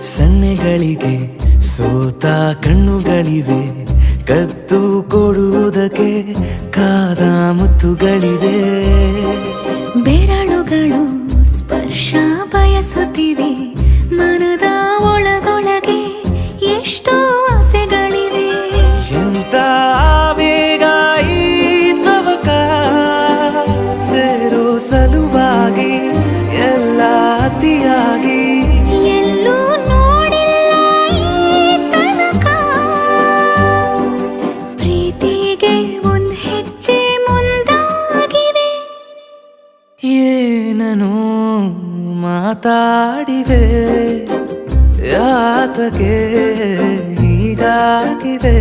ಸನ್ನೆಗಳಿಗೆ ಸೋತ ಕಣ್ಣುಗಳಿವೆ ಕದ್ದು ಕೊಡುವುದಕ್ಕೆ ಕಾದ ಮುತ್ತುಗಳಿವೆ. ಬೆರಳುಗಳು ಸ್ಪರ್ಶ ಬಯಸುತ್ತಿವೆ ಮನದ ಒಳಗೊಳಗೆ ಎಷ್ಟೋ ಏನನು ಮಾತಾಡಿವೆ ಯಾತಕ್ಕೆ ಹೀಗಾಗಿವೆ.